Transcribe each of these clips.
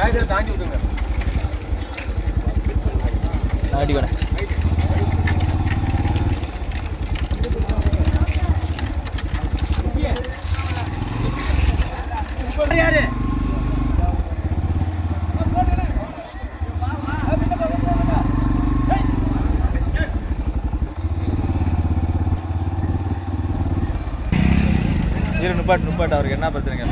தாண்டி விட்டுங்க அடிக்கணும் யாரு? இரு நிப்பாட்டு நிப்பாட்டு. அவருக்கு என்ன பிரச்சனைங்க?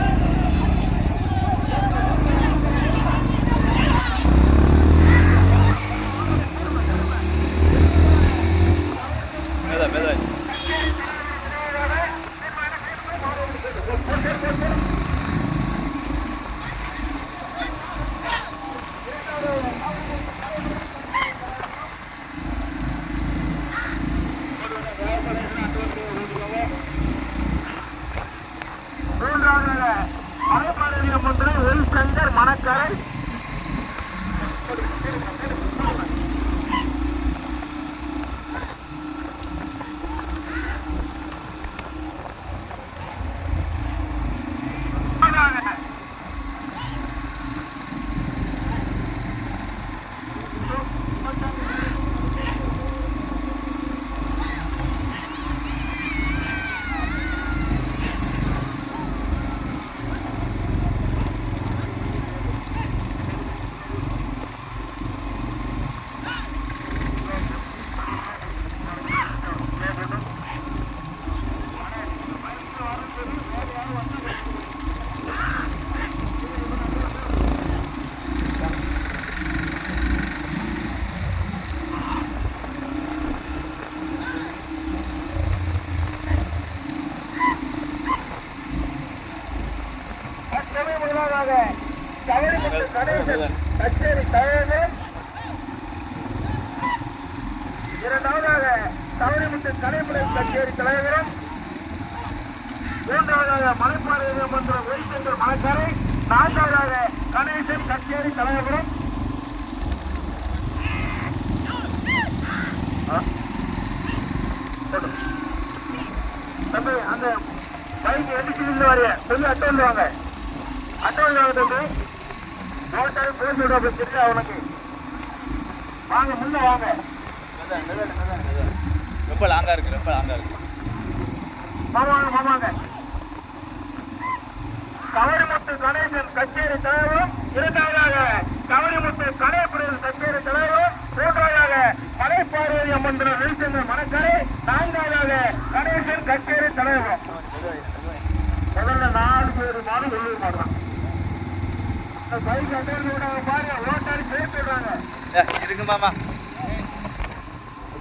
இரண்டாவதாக தவறிமுத்து கலைமுறை கச்சேரி தலைவரும் மூன்றாவதாக மலைப்பாறை மன்ற ஒய்சங்கர் மலைக்கரை நான்காவதாக கணேசன் கச்சேரி தலைவரும் தம்பி அந்த பைக் எடிச்சு வரைய கொஞ்சம் அட்டை வாங்க. அட்டை வாங்க தம்பி. மோட்டார் பேசி விட தெரியல அவனுக்கு வாங்க முன்ன வாங்க. ரொம்ப லாங்கா இருக்கு ரொம்ப லாங்கா இருக்கு. மாமாங்க மாமாங்க கவரிமுத்து கணேசன் கச்சேரி தலைவரும் இரண்டாவதாக கவரிமுத்து கணேபுரம் கச்சேரி தலைவரும் மூன்றாவதாக மலைப்பார்வதி அம்மன் ரவிச்சந்திரன் மணக்கரை நான்காவதாக கணேசன் கச்சேரி தலைவரும். முதல்ல நாலு பேர் மாதம் உள்ளூர் மாடுறான் பைக் அட்டன் பாருங்க ஓட்டாரி சொல்றாங்க ஏ, இருங்க மாமா உப்புமா பிடிச்சி ஒண்ணு ஒரு நாலு மா- நாலு பேருக்கு ஒண்ணா மாடுறான்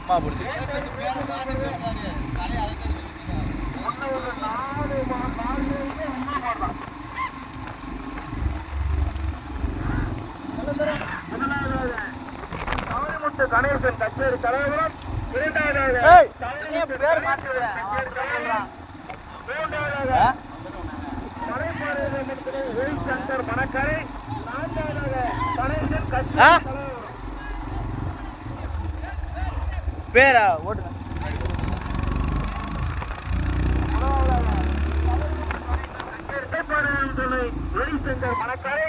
முதலாவதாக கவரிமுத்து கணேசன் கச்சேரி தலைவரும் நீ பேர் தலைவரும் மூன்றாவதாக ரவிசங்கர் மணக்கரை. நான்காவதாக கணேசன்? கச்சேரி தலைவரும் பேரா ஓட்டுங்க வெளிசங்கர் மணக்கரை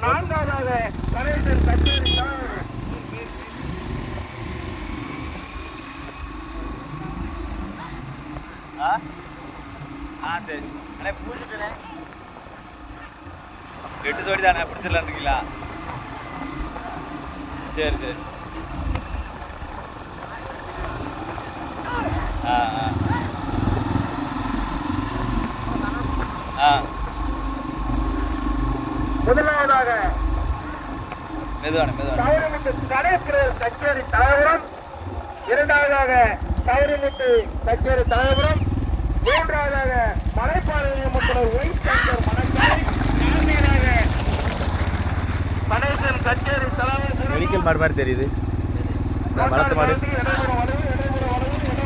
நான்காவதாக கணேசன் கச்சேரி தலைவர் ஆ? ஆ சரி. அண்ணே பூஜிட்டேனே எட்டு சோடி தானே பிடிச்சிடலான்னு இருக்கீங்களா? சரி சரி ஆ ஆ ஆ முதலாவதாக மெதுவானே மெதுவானே கணேசர் கச்சேரி தலைவரும் இரண்டாவதாக கௌரவித்து கச்சேரி தலைவரும் மூன்றாவதாக மலைப்பாளையம் மற்றும் ஒய்சங்கர் மணக்கரை நான்காவதாக கணேசன் கச்சேரி தலைவர் மெடிக்கல் மாடு மாதிரி தெரியுது. வளர்த்த மாடு.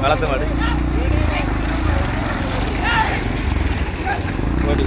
வளர்த்த மாடு. ஓட்டு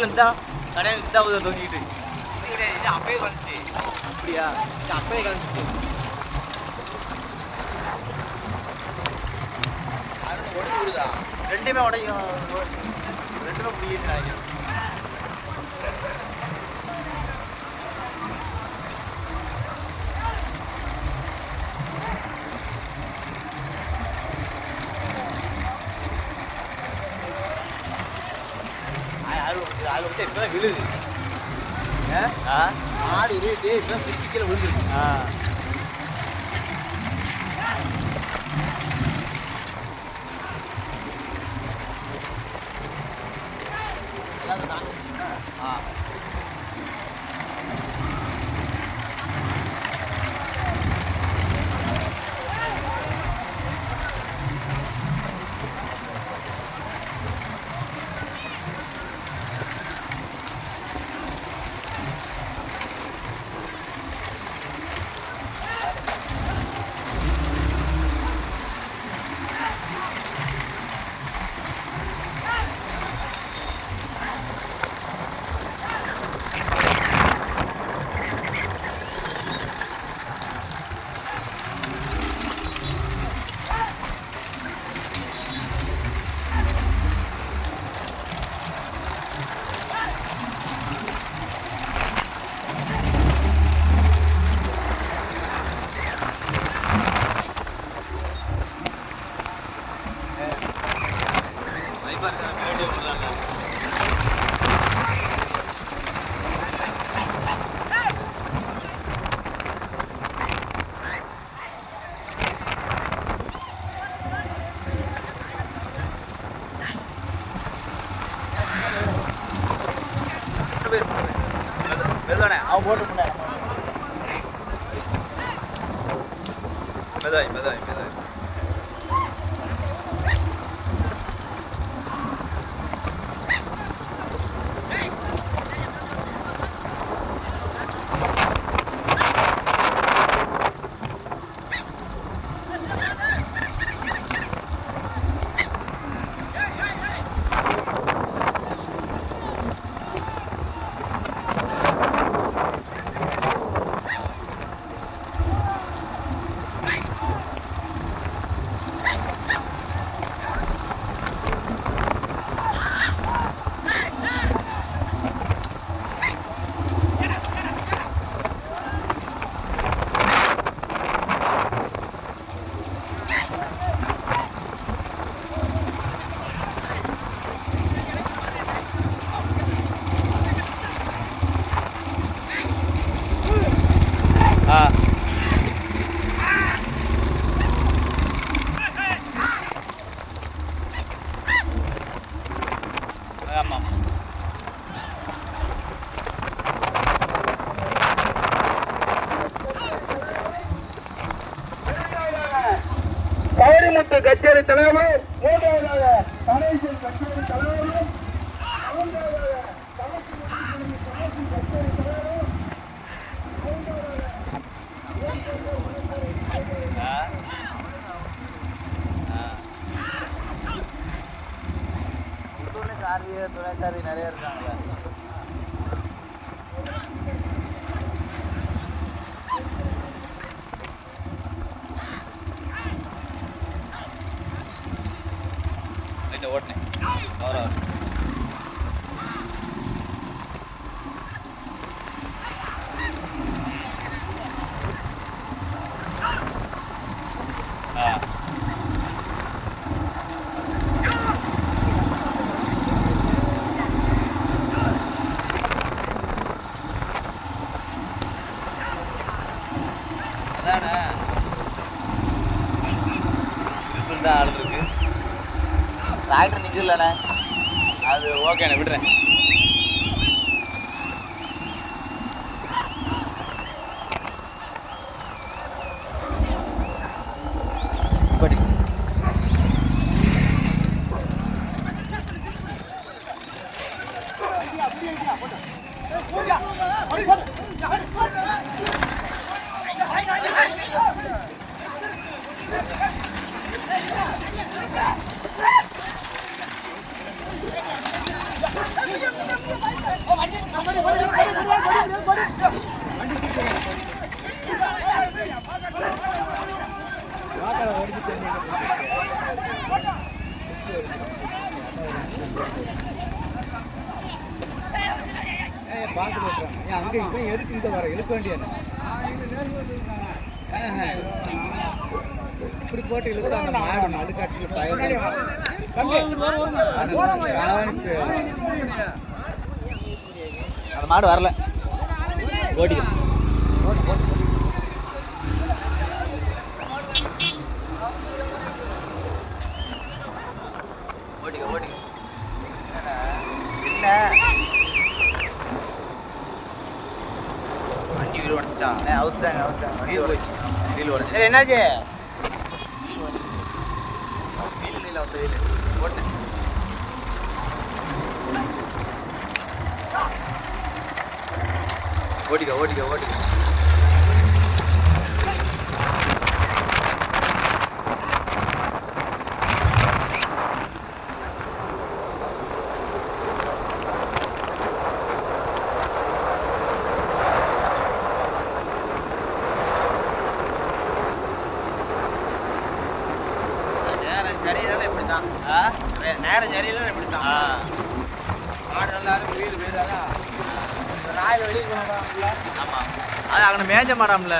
கீழே இருந்தா கடையில் இருந்தா உதவி தொங்கிட்டு இது அப்பயே வந்துச்சு அப்படியா? இது அப்பயே கலந்துச்சு ரெண்டுமே உடையும். ரெண்டுமே முடியுது நினைக்கிறேன் ஆள் விட்டு இப்போ விழுது ஆடு இருட்டு இப்போ கீழே விழுந்துருக்கு. ஆ. Merhaba. சாரி துணை சாரி நிறைய இருக்காங்களே லைட்டை ஓட்டினேன் வர ஆ அதானே இருப்பில் தான் ஆள் இருக்கு டிராக்டர் நிற்கலண்ணே அது ஓகேண்ணே விடுறேன். பார்த்து அங்கே இப்போ எதுக்கு இங்கே வர? இழுக்க வேண்டியது இப்படி போட்டு இழுத்து அந்த மாடு நடுக்காட்டு டயர் அந்த மாடு வரல. ஓடிக்கும் ஓடிக்க ஓடிக்க என்ன வண்டி வீடு உடச்சிட்டான் அவுத்தாங்க உடச்சு வீடு உடச்சு என்னாச்சு? வீடு இல்லை அவுத்த வீடு ஓட்டு. ஓடிக்க ஓடிக்க ஓடிக்க நேரம் சரியில்லை இப்படி தான் நேரம் தான் நல்லா இருக்கு வீடு வீடாக ராயில் வெளியே போனாங்கல்ல ஆமாம் அது அங்கே மேஞ்ச மாடாம்ல.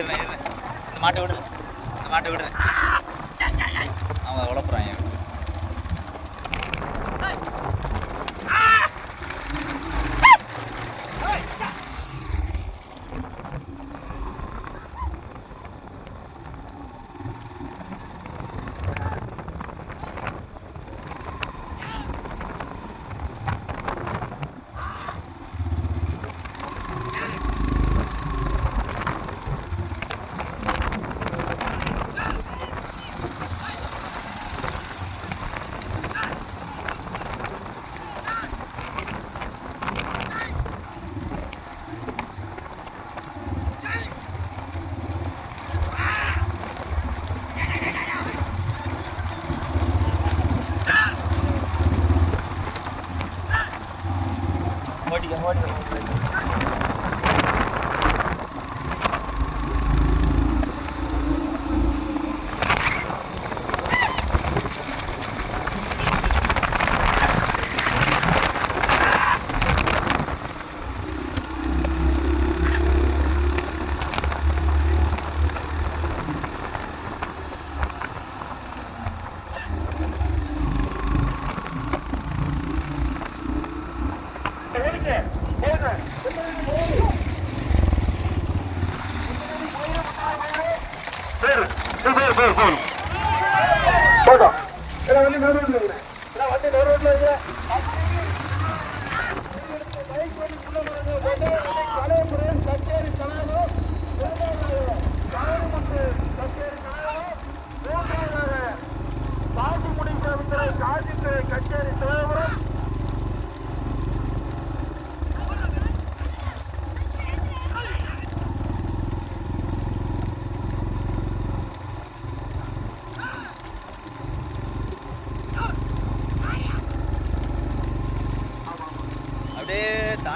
இந்த மாட்டை விடுறேன் இந்த மாட்டை விடுறேன் அவன் உழப்புறான்.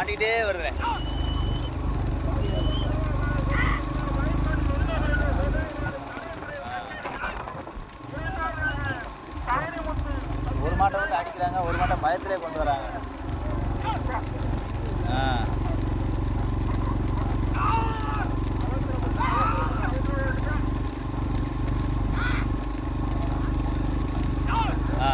தாண்டிட்டே வருவேன் ஒரு மாட்டை வந்து அடிக்கிறாங்க ஒரு மாட்டை பயத்திலே கொண்டு வராங்க ஆ ஆ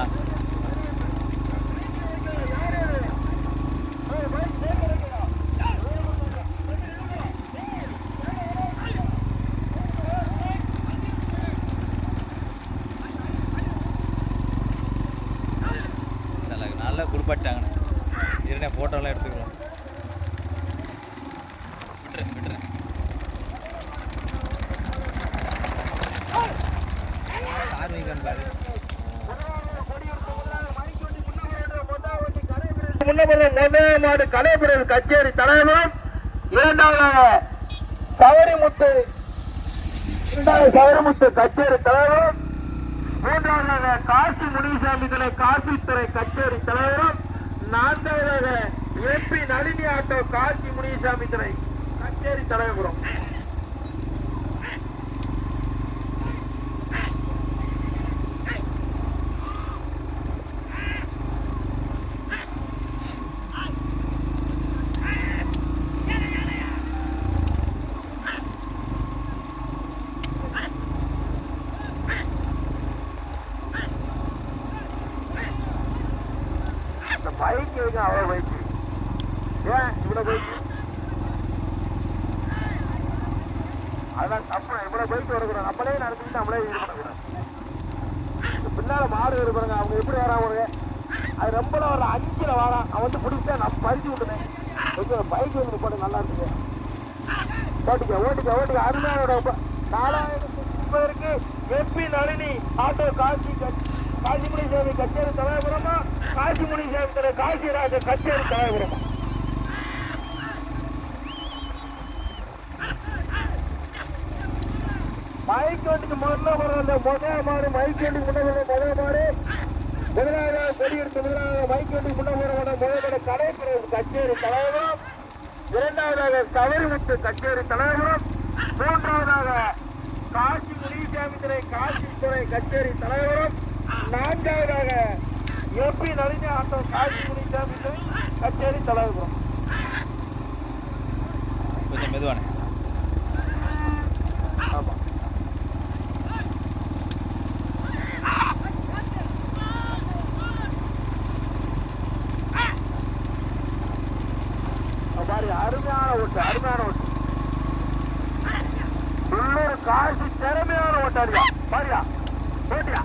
நல்லா நல்லா இருண்ணே ஃபோட்டோலாம் எடுத்துக்கலாம். விட்டுறேன் விட்டுறேன் மாடு கலைபுரல் கச்சேரி தலைவரும் இரண்டாவது சவரிமுத்து இரண்டாவது சவரிமுத்து கச்சேரி தலைவரும் மூன்றாவதாக காசி முனிசாமி துறை காசித்துறை கச்சேரி தலைவரும் நான்காவதாக எம்பி நளினி ஆட்டோ காசி முனிசாமி துறை கச்சேரி தலைவரும் இந்த பைக் எதுக்கு அவ்வளோ பைக் ஏன் இவ்வளோ பைக் அதான் தப்பு இவ்வளோ பைக் வரக்கூடாது நம்மளே நடத்திட்டு நம்மளே இது பண்ணக்கூடாது இந்த பின்னால மாடு வருது பாருங்க அவங்க எப்படி வரான் பாருங்க அது ரொம்ப ஒரு அஞ்சில் வரான் அவன் வந்து பிடிச்சா நான் பறிச்சு விட்டுனேன் கொஞ்சம் பைக் வந்து போட்டு நல்லா இருக்குது ஓட்டிக்க ஓட்டிக்க ஓட்டிக்க. அருமையோட நாலாயிரத்தி முப்பதற்கு எம்பி நளினி ஆட்டோ காசி கச்- காசிமுனி சாமி கச்சேரி தலைவரமா காசிமுனி சேவை காசிராஜ கச்சேரி தலைவரமா மைக் வண்டிக்கு முதல்ல முதல் மாடு மைக் வண்டிக்கு முன்னாடி முதல் மாடு. முதலாவது கொடி எடுத்து முதலாவது மைக் வண்டிக்கு முன்ன வர முதல்ல கச்சேரி தலைவரும் இரண்டாவதாக சவரிமுத்து கச்சேரி தலைவரும் மூன்றாவதாக காசி முனிசாமி துறை காசி துறை கச்சேரி தலைவரும் நான்காவதாக எம்பி நளினி ஆட்டோ காசி முனிசாமி துறை கச்சேரி தலைவரும். கொஞ்சம் மெதுவானே ஆமா பாரு அருமையான ஓட்டு அருமையான ஓட்டு உள்ளூர் காசு திறமையான ஓட்டாளியா பாரியா ஓட்டியா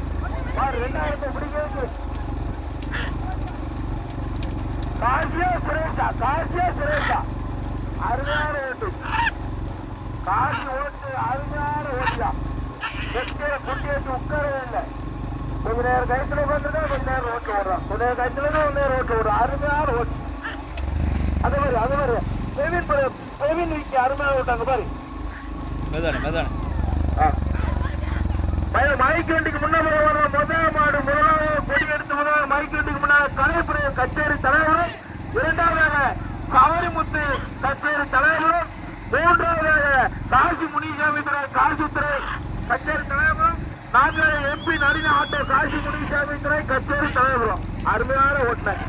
பாரு ரெண்டாயிரத்தை பிடிக்கிறது காசியா சுரேஷா காசியா சுரேஷா அருமையான ஓட்டு காசி ஓட்டு அருமையான ஓட்டியா வெற்றியை குட்டி வச்சு உட்காரவே இல்லை. கொஞ்ச நேரம் கயத்துல உட்காந்துருக்கா கொஞ்ச நேரம் ரோட்டு ஓடுறான். கொஞ்ச நேரம் கயத்துல கொஞ்ச நேரம் ரோட்டு ஓடுறான். அருமையான ஓட்டு. அதே மாதிரி அதே மாதிரி பிரவீன் பர- பிரவீன் விக்கி அருமையான ஓட்டாங்க பாரு. மெதுவானே மய- மைக்கு வண்டிக்கு முன்னாடி முதல் மாடு முதலாவது கொடி எடுத்து முதலாவது மைக்கு வண்டிக்கு முன்னாடி கலைப்புடைய கச்சேரி தலைவரும் இரண்டாவதாக கவரிமுத்து கச்சேரி தலைவரும் மூன்றாவதாக காசி முனிசாமி துறை காசி கச்சேரி தலைவரும் நாங்கள் எம்பி நளின ஆட்டோ காசி முனிசாமி துறை கச்சேரி தலைவரும். அருமையான ஓட்டுநர்.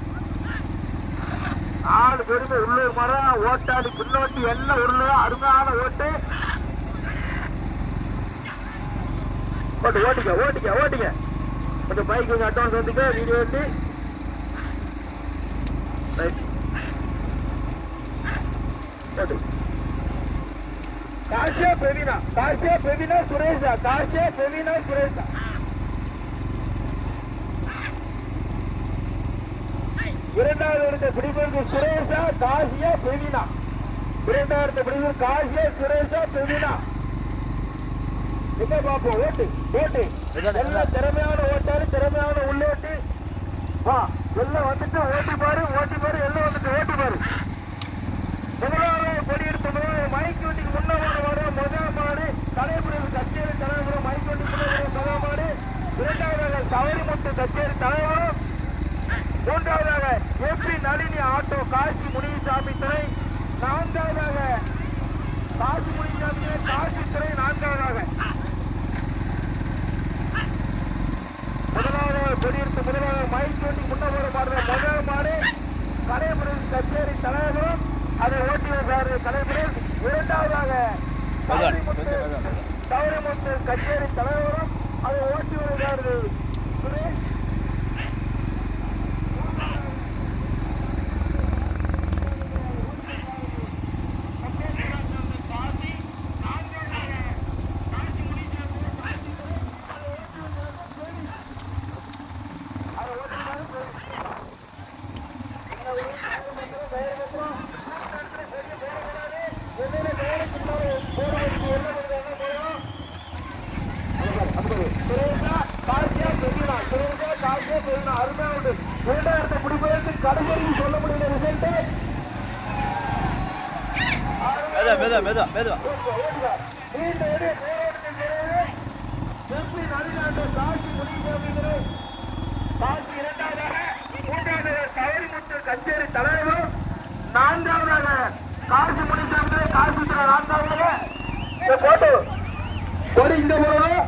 நாலு பெருமை உள்ளூர் மரம் ஓட்டாடி பின்னோட்டி எல்லாம் உள்ள அருமையான ஓட்டு. ஓட்டு ஓட்டிக்க ஓட்டிக்க ஓட்டிக்க கொஞ்சம் பைக் கொஞ்சம் அட்வான்ஸ் வந்துக்க வீடியோ வந்து. ரைட் ஓட்டு. காசியா பிரவீனா காசியா பிரவீனா சுரேஷா காசியா பிரவீனா சுரேஷா இரண்டாவது இடத்தை பிடிப்பதற்கு சுரேஷா காசியா பிரவீனா இரண்டாவது இடத்தை பிடிப்பதற்கு காசியா சுரேஷா பிரவீனா எங்க பாப்போம் ஓட்டு ஓட்டு. எல்லாம் திறமையான ஓட்டாரு திறமையான உள்ளோட்டு. வா எல்லாம் வந்துட்டு ஓட்டி பாரு ஓட்டி பாரு எல்லாம் வந்துட்டு ஓட்டி பாரு முதலாவது கொடி எடுத்த முதலாவது மைக் வண்டிக்கு முன்ன வரும் முதல் மாடு தலைமுறை கச்சேரி தலைவரும் மைக் வண்டி முதல் மாடு. இரண்டாவதாக சவரிமுத்து கச்சேரி தலைவரும். மூன்றாவதாக எப்படி நளினி ஆட்டோ காசி முனிசாமி துறை. நான்காவதாக காசி முனிசாமி துறை காசி துறை நான்காவதாக. முதலாவது கொடியிருப்பு முதலாவது மைக் வண்டி முன்ன வர மாடு முதல் மாடு. கலைமுறை கச்சேரி தலைவரும் அதை ஓட்டி வேறு கலைமுறை இரண்டாவதாக சௌரமுத்து கச்சேரி தலைவரும் அதை ஓட்டி வருகிறாரு சுரேஷ் சுரேஷா காசியா சொல்ல முடியல ரிசல்ட் மெதுவா மெதுவா மெதுவா மெதுவா நீண்ட எடை போராட்டத்தின் பிறகு செம்பி நடுநாட்டு சாட்சி முடிக்கிறது சாட்சி இரண்டாவதாக மூன்றாவதாக தவறிமுத்து கச்சேரி தலைவரும் நான்காவதாக காசி முனிசாமி காசி நான்காவதாக போட்டு போடு இங்க போறோம்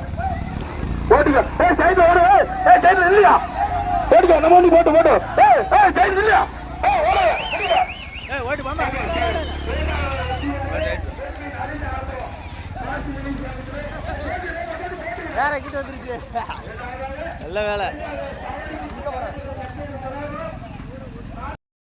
போட்டுக்க ஏய் சைடு ஓடு ஏய் சைடு இல்லையா போட்டுக்க நம்ம வந்து போட்டு போட்டு ஏய் சைடு இல்லையா ஏய் ஓடு ஏய் ஓட்டு மாமா வேற கிட்ட வந்துருச்சு. நல்ல வேலை.